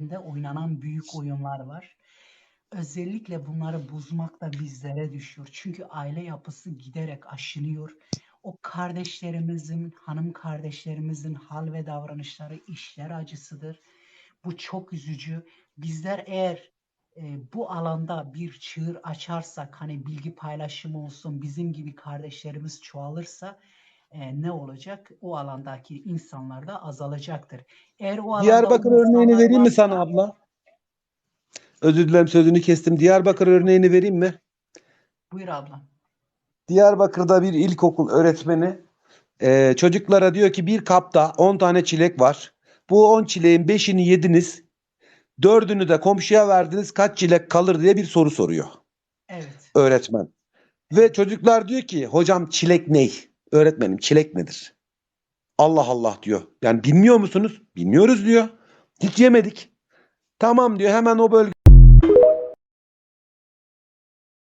de oynanan büyük oyunlar var. Özellikle bunları bozmak da bizlere düşüyor. Çünkü aile yapısı giderek aşınıyor. O kardeşlerimizin, hanım kardeşlerimizin hal ve davranışları işler acısıdır. Bu çok üzücü. Bizler eğer e, bu alanda bir çığır açarsak, hani bilgi paylaşımı olsun, bizim gibi kardeşlerimiz çoğalırsa e, ne olacak? O alandaki insanlar da azalacaktır. Eğer o Diyarbakır örneğini vereyim mi sana abla? Özür dilerim sözünü kestim. Diyarbakır örneğini vereyim mi? Buyur ablam. Diyarbakır'da bir ilkokul öğretmeni e, çocuklara diyor ki bir kapta 10 tane çilek var. Bu 10 çileğin 5'ini yediniz. 4'ünü de komşuya verdiniz. Kaç çilek kalır diye bir soru soruyor Evet. öğretmen. Ve çocuklar diyor ki hocam çilek ney? Öğretmenim çilek nedir? Allah Allah diyor. Yani bilmiyor musunuz? Bilmiyoruz diyor. Hiç yemedik. Tamam diyor hemen o bölge